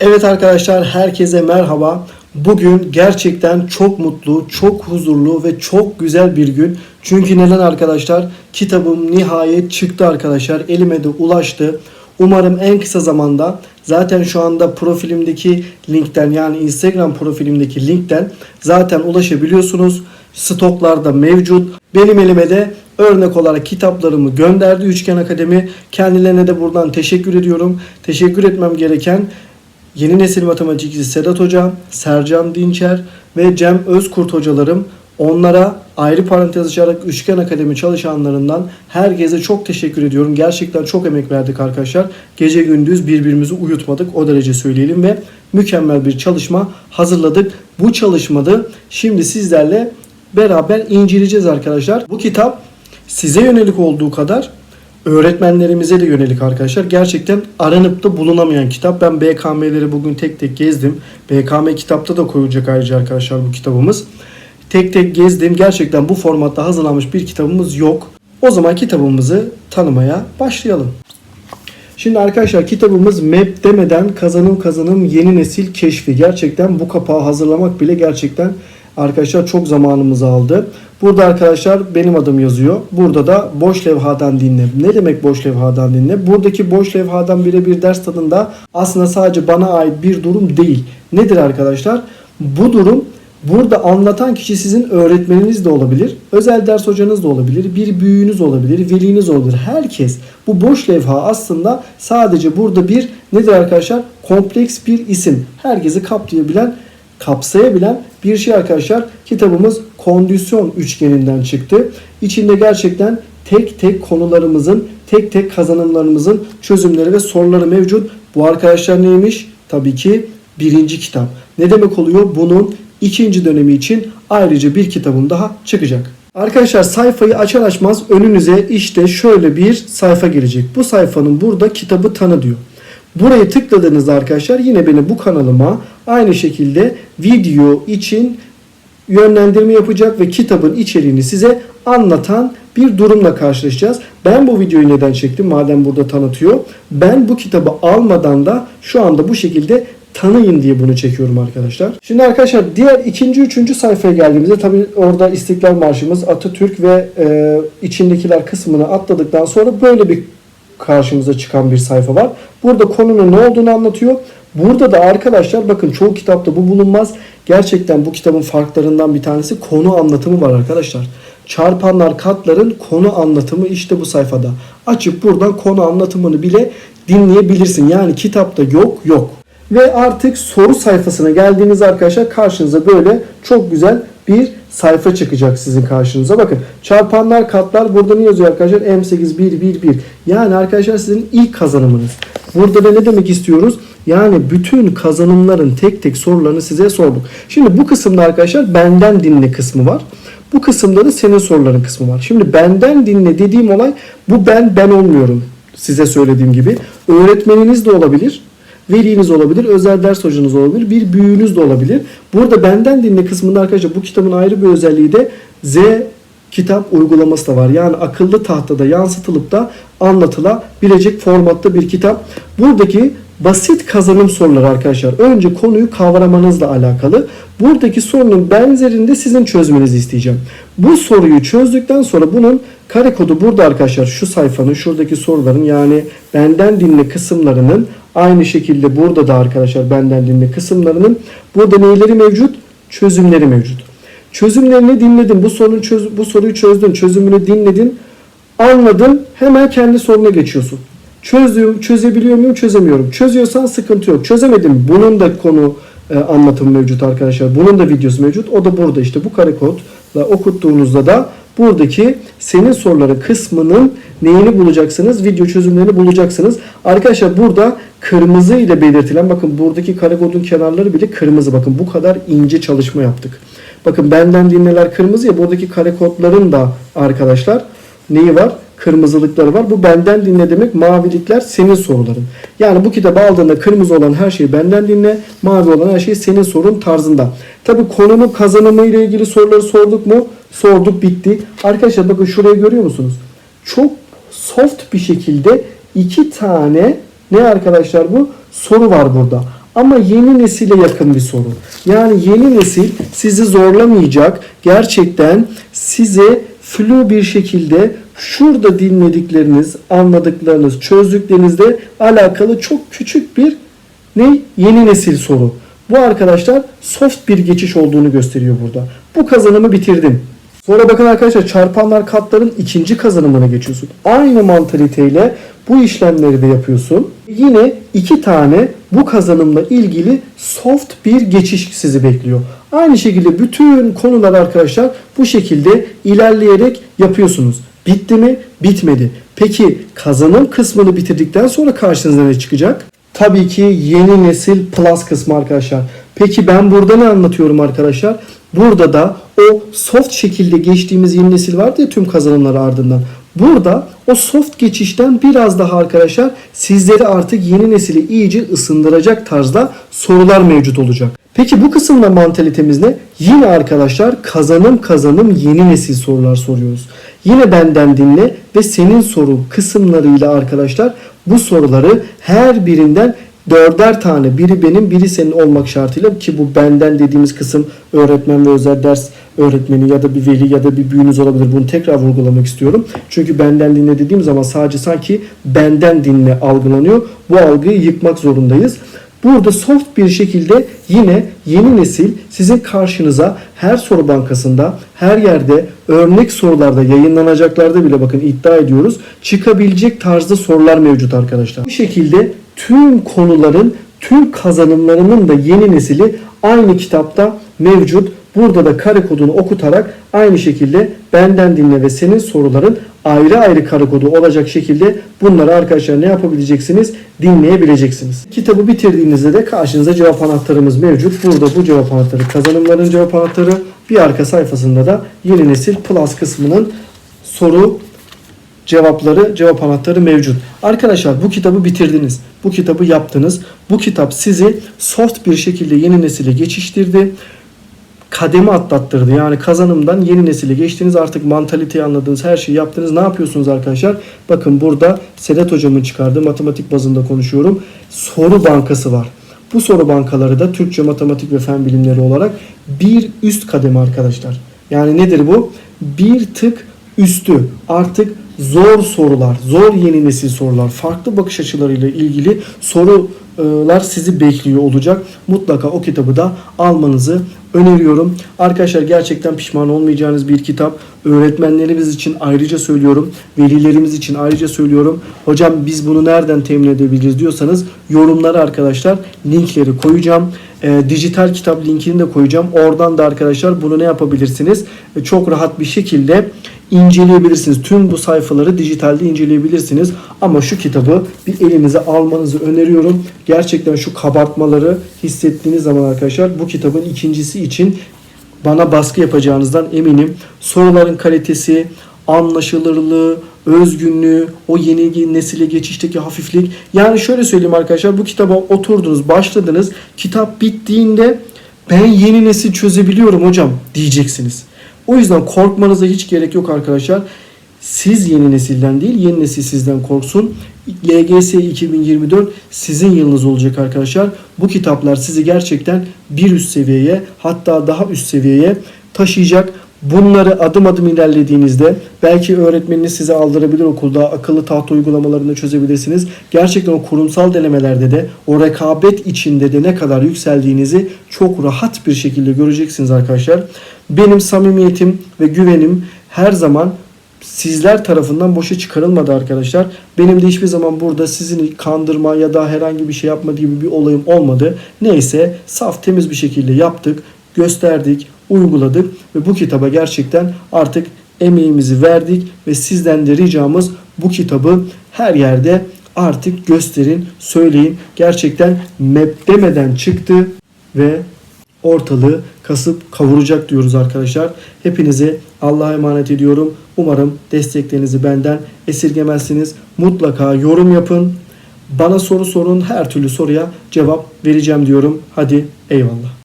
Evet arkadaşlar herkese merhaba. Bugün gerçekten çok mutlu, çok huzurlu ve çok güzel bir gün. Çünkü neden arkadaşlar? Kitabım nihayet çıktı arkadaşlar. Elime de ulaştı. Umarım en kısa zamanda zaten şu anda profilimdeki linkten yani Instagram profilimdeki linkten zaten ulaşabiliyorsunuz. Stoklarda mevcut. Benim elime de örnek olarak kitaplarımı gönderdi Üçgen Akademi. Kendilerine de buradan teşekkür ediyorum. Teşekkür etmem gereken Yeni nesil matematikçisi Sedat Hoca, Sercan Dinçer ve Cem Özkurt hocalarım. Onlara ayrı parantez açarak Üçgen Akademi çalışanlarından herkese çok teşekkür ediyorum. Gerçekten çok emek verdik arkadaşlar. Gece gündüz birbirimizi uyutmadık o derece söyleyelim ve mükemmel bir çalışma hazırladık. Bu çalışmada şimdi sizlerle beraber inceleyeceğiz arkadaşlar. Bu kitap size yönelik olduğu kadar öğretmenlerimize de yönelik arkadaşlar. Gerçekten aranıp da bulunamayan kitap. Ben BKM'leri bugün tek tek gezdim. BKM kitapta da koyulacak ayrıca arkadaşlar bu kitabımız. Tek tek gezdim. Gerçekten bu formatta hazırlanmış bir kitabımız yok. O zaman kitabımızı tanımaya başlayalım. Şimdi arkadaşlar kitabımız MEP demeden kazanım kazanım yeni nesil keşfi. Gerçekten bu kapağı hazırlamak bile gerçekten arkadaşlar çok zamanımızı aldı. Burada arkadaşlar benim adım yazıyor. Burada da boş levhadan dinle. Ne demek boş levhadan dinle? Buradaki boş levhadan birebir ders tadında aslında sadece bana ait bir durum değil. Nedir arkadaşlar? Bu durum Burada anlatan kişi sizin öğretmeniniz de olabilir, özel ders hocanız da olabilir, bir büyüğünüz olabilir, veliniz olabilir. Herkes bu boş levha aslında sadece burada bir nedir arkadaşlar? Kompleks bir isim. Herkesi kaplayabilen, kapsayabilen bir şey arkadaşlar. Kitabımız kondisyon üçgeninden çıktı. İçinde gerçekten tek tek konularımızın, tek tek kazanımlarımızın çözümleri ve soruları mevcut. Bu arkadaşlar neymiş? Tabii ki birinci kitap. Ne demek oluyor? Bunun ikinci dönemi için ayrıca bir kitabım daha çıkacak. Arkadaşlar sayfayı açar açmaz önünüze işte şöyle bir sayfa gelecek. Bu sayfanın burada kitabı tanı diyor. Buraya tıkladığınızda arkadaşlar yine beni bu kanalıma aynı şekilde video için yönlendirme yapacak ve kitabın içeriğini size anlatan bir durumla karşılaşacağız. Ben bu videoyu neden çektim madem burada tanıtıyor. Ben bu kitabı almadan da şu anda bu şekilde tanıyın diye bunu çekiyorum arkadaşlar. Şimdi arkadaşlar diğer ikinci, üçüncü sayfaya geldiğimizde tabi orada İstiklal Marşımız, Atatürk ve e, içindekiler kısmını atladıktan sonra böyle bir karşımıza çıkan bir sayfa var. Burada konunun ne olduğunu anlatıyor. Burada da arkadaşlar bakın çoğu kitapta bu bulunmaz. Gerçekten bu kitabın farklarından bir tanesi konu anlatımı var arkadaşlar. Çarpanlar katların konu anlatımı işte bu sayfada. Açıp buradan konu anlatımını bile dinleyebilirsin. Yani kitapta yok yok. Ve artık soru sayfasına geldiğiniz arkadaşlar karşınıza böyle çok güzel bir sayfa çıkacak sizin karşınıza. Bakın çarpanlar katlar burada ne yazıyor arkadaşlar? M8 1 1 1. Yani arkadaşlar sizin ilk kazanımınız. Burada da ne demek istiyoruz? Yani bütün kazanımların tek tek sorularını size sorduk. Şimdi bu kısımda arkadaşlar benden dinle kısmı var. Bu kısımda da senin soruların kısmı var. Şimdi benden dinle dediğim olay bu ben ben olmuyorum. Size söylediğim gibi. Öğretmeniniz de olabilir veliniz olabilir, özel ders hocanız olabilir, bir büyüğünüz de olabilir. Burada benden dinle kısmında arkadaşlar bu kitabın ayrı bir özelliği de Z kitap uygulaması da var. Yani akıllı tahtada yansıtılıp da anlatılabilecek formatta bir kitap. Buradaki basit kazanım soruları arkadaşlar. Önce konuyu kavramanızla alakalı. Buradaki sorunun benzerinde sizin çözmenizi isteyeceğim. Bu soruyu çözdükten sonra bunun kare kodu burada arkadaşlar. Şu sayfanın şuradaki soruların yani benden dinle kısımlarının aynı şekilde burada da arkadaşlar benden dinle kısımlarının burada neyleri mevcut? Çözümleri mevcut. Çözümlerini dinledin. Bu sorunun çöz, bu soruyu çözdün. Çözümünü dinledin. Anladın. Hemen kendi soruna geçiyorsun. Çözdüğüm, çözebiliyor muyum? Çözemiyorum. Çözüyorsan sıkıntı yok. Çözemedim. Bunun da konu e, anlatımı mevcut arkadaşlar. Bunun da videosu mevcut. O da burada işte bu kare kodla okuttuğunuzda da buradaki senin soruları kısmının neyini bulacaksınız? Video çözümlerini bulacaksınız. Arkadaşlar burada kırmızı ile belirtilen bakın buradaki kare kodun kenarları bile kırmızı. Bakın bu kadar ince çalışma yaptık. Bakın benden dinleler kırmızı ya buradaki kare kodların da arkadaşlar neyi var? Kırmızılıkları var. Bu benden dinle demek mavilikler senin soruların. Yani bu kitabı aldığında kırmızı olan her şeyi benden dinle, mavi olan her şey senin sorun tarzında. Tabi konunun kazanımı ile ilgili soruları sorduk mu? Sorduk bitti. Arkadaşlar bakın şurayı görüyor musunuz? Çok soft bir şekilde iki tane ne arkadaşlar bu? Soru var burada. ama yeni nesile yakın bir soru. Yani yeni nesil sizi zorlamayacak. Gerçekten size flu bir şekilde şurada dinledikleriniz, anladıklarınız, çözdüklerinizle alakalı çok küçük bir ne? Yeni nesil soru. Bu arkadaşlar soft bir geçiş olduğunu gösteriyor burada. Bu kazanımı bitirdim. Sonra bakın arkadaşlar çarpanlar katların ikinci kazanımına geçiyorsun. Aynı mantaliteyle bu işlemleri de yapıyorsun. Yine iki tane bu kazanımla ilgili soft bir geçiş sizi bekliyor. Aynı şekilde bütün konular arkadaşlar bu şekilde ilerleyerek yapıyorsunuz. Bitti mi? Bitmedi. Peki kazanım kısmını bitirdikten sonra karşınıza ne çıkacak? Tabii ki yeni nesil plus kısmı arkadaşlar. Peki ben burada ne anlatıyorum arkadaşlar? Burada da o soft şekilde geçtiğimiz yeni nesil vardı ya tüm kazanımları ardından. Burada o soft geçişten biraz daha arkadaşlar sizleri artık yeni nesili iyice ısındıracak tarzda sorular mevcut olacak. Peki bu kısımda mantalitemiz ne? Yine arkadaşlar kazanım kazanım yeni nesil sorular soruyoruz. Yine benden dinle ve senin soru kısımlarıyla arkadaşlar bu soruları her birinden dörder tane biri benim biri senin olmak şartıyla ki bu benden dediğimiz kısım öğretmen ve özel ders öğretmeni ya da bir veli ya da bir büyüğünüz olabilir. Bunu tekrar vurgulamak istiyorum. Çünkü benden dinle dediğim zaman sadece sanki benden dinle algılanıyor. Bu algıyı yıkmak zorundayız. Burada soft bir şekilde yine yeni nesil sizin karşınıza her soru bankasında, her yerde örnek sorularda yayınlanacaklarda bile bakın iddia ediyoruz. Çıkabilecek tarzda sorular mevcut arkadaşlar. Bu şekilde tüm konuların, tüm kazanımlarının da yeni nesili aynı kitapta mevcut. Burada da kare kodunu okutarak aynı şekilde benden dinle ve senin soruların ayrı ayrı kare kodu olacak şekilde bunları arkadaşlar ne yapabileceksiniz? Dinleyebileceksiniz. Kitabı bitirdiğinizde de karşınıza cevap anahtarımız mevcut. Burada bu cevap anahtarı kazanımların cevap anahtarı. Bir arka sayfasında da yeni nesil plus kısmının soru cevapları, cevap anahtarı mevcut. Arkadaşlar bu kitabı bitirdiniz. Bu kitabı yaptınız. Bu kitap sizi soft bir şekilde yeni nesile geçiştirdi. Kademi atlattırdı. Yani kazanımdan yeni nesile geçtiniz. Artık mantaliteyi anladınız. Her şeyi yaptınız. Ne yapıyorsunuz arkadaşlar? Bakın burada Sedat hocamın çıkardığı matematik bazında konuşuyorum. Soru bankası var. Bu soru bankaları da Türkçe, matematik ve fen bilimleri olarak bir üst kademe arkadaşlar. Yani nedir bu? Bir tık üstü. Artık zor sorular, zor yeni nesil sorular, farklı bakış açılarıyla ilgili sorular sizi bekliyor olacak. Mutlaka o kitabı da almanızı öneriyorum. Arkadaşlar gerçekten pişman olmayacağınız bir kitap. Öğretmenlerimiz için ayrıca söylüyorum. Velilerimiz için ayrıca söylüyorum. Hocam biz bunu nereden temin edebiliriz diyorsanız yorumlara arkadaşlar linkleri koyacağım. E, dijital kitap linkini de koyacağım. Oradan da arkadaşlar bunu ne yapabilirsiniz? E, çok rahat bir şekilde inceleyebilirsiniz. Tüm bu sayfaları dijitalde inceleyebilirsiniz. Ama şu kitabı bir elinize almanızı öneriyorum. Gerçekten şu kabartmaları hissettiğiniz zaman arkadaşlar bu kitabın ikincisi için bana baskı yapacağınızdan eminim. Soruların kalitesi, anlaşılırlığı, özgünlüğü, o yeni nesile geçişteki hafiflik. Yani şöyle söyleyeyim arkadaşlar bu kitaba oturdunuz, başladınız. Kitap bittiğinde ben yeni nesil çözebiliyorum hocam diyeceksiniz. O yüzden korkmanıza hiç gerek yok arkadaşlar. Siz yeni nesilden değil, yeni nesil sizden korksun. LGS 2024 sizin yılınız olacak arkadaşlar. Bu kitaplar sizi gerçekten bir üst seviyeye hatta daha üst seviyeye taşıyacak. Bunları adım adım ilerlediğinizde belki öğretmeniniz size aldırabilir okulda akıllı tahta uygulamalarını çözebilirsiniz. Gerçekten o kurumsal denemelerde de o rekabet içinde de ne kadar yükseldiğinizi çok rahat bir şekilde göreceksiniz arkadaşlar. Benim samimiyetim ve güvenim her zaman sizler tarafından boşa çıkarılmadı arkadaşlar. Benim de hiçbir zaman burada sizin kandırma ya da herhangi bir şey yapma gibi bir olayım olmadı. Neyse saf temiz bir şekilde yaptık, gösterdik, uyguladık ve bu kitaba gerçekten artık emeğimizi verdik ve sizden de ricamız bu kitabı her yerde artık gösterin, söyleyin. Gerçekten map demeden çıktı ve ortalığı kasıp kavuracak diyoruz arkadaşlar. Hepinizi Allah'a emanet ediyorum. Umarım desteklerinizi benden esirgemezsiniz. Mutlaka yorum yapın. Bana soru sorun. Her türlü soruya cevap vereceğim diyorum. Hadi eyvallah.